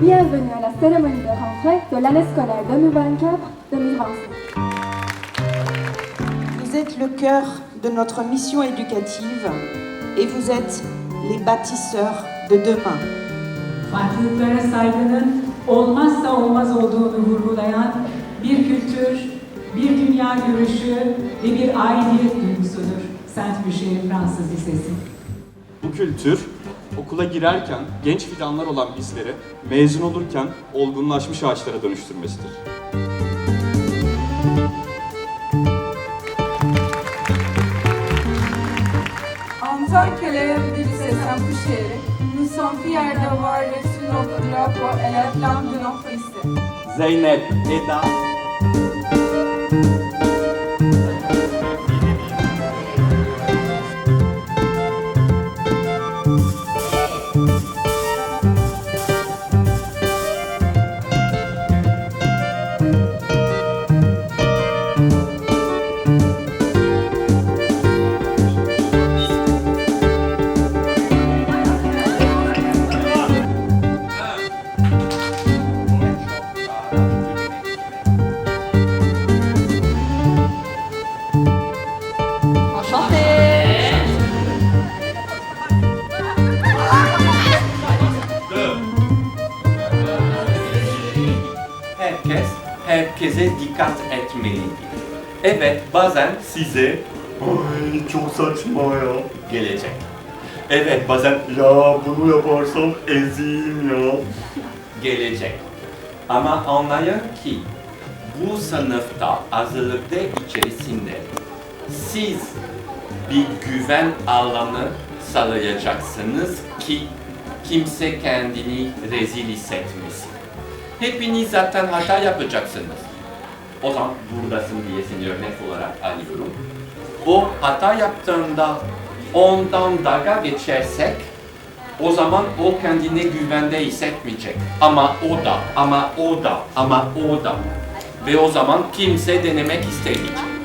Bienvenue à la cérémonie de rentrée de l'année scolaire 2024-2025. Vous êtes le cœur de notre mission éducative et vous êtes les bâtisseurs de demain. farklılıklara saygının olmazsa olmaz olduğunu vurgulayan bir kültür, bir dünya görüşü ve bir aidiyet duygusudur Saint Michel Fransız Lisesi. Bu kültür okula girerken genç fidanlar olan bizleri mezun olurken olgunlaşmış ağaçlara dönüştürmesidir. En tant qu'élève du lycée Saint-Poucher, nous sommes fiers d'avoir reçu notre drapeau et la flamme de notre lycée. Zeynep, Eda, herkese dikkat etmelidir. Evet bazen size Ay çok saçma ya. gelecek. Evet bazen Ya bunu yaparsam eziyim ya. gelecek. Ama anlayın ki bu sınıfta hazırlıkta içerisinde siz bir güven alanı sağlayacaksınız ki kimse kendini rezil hissetmesin. Hepiniz zaten hata yapacaksınız. O zaman buradasın diye seni örnek olarak alıyorum. O hata yaptığında ondan dalga geçersek o zaman o kendine güvende hissetmeyecek. Ama o da, ama o da, ama o da. Ve o zaman kimse denemek istemeyecek.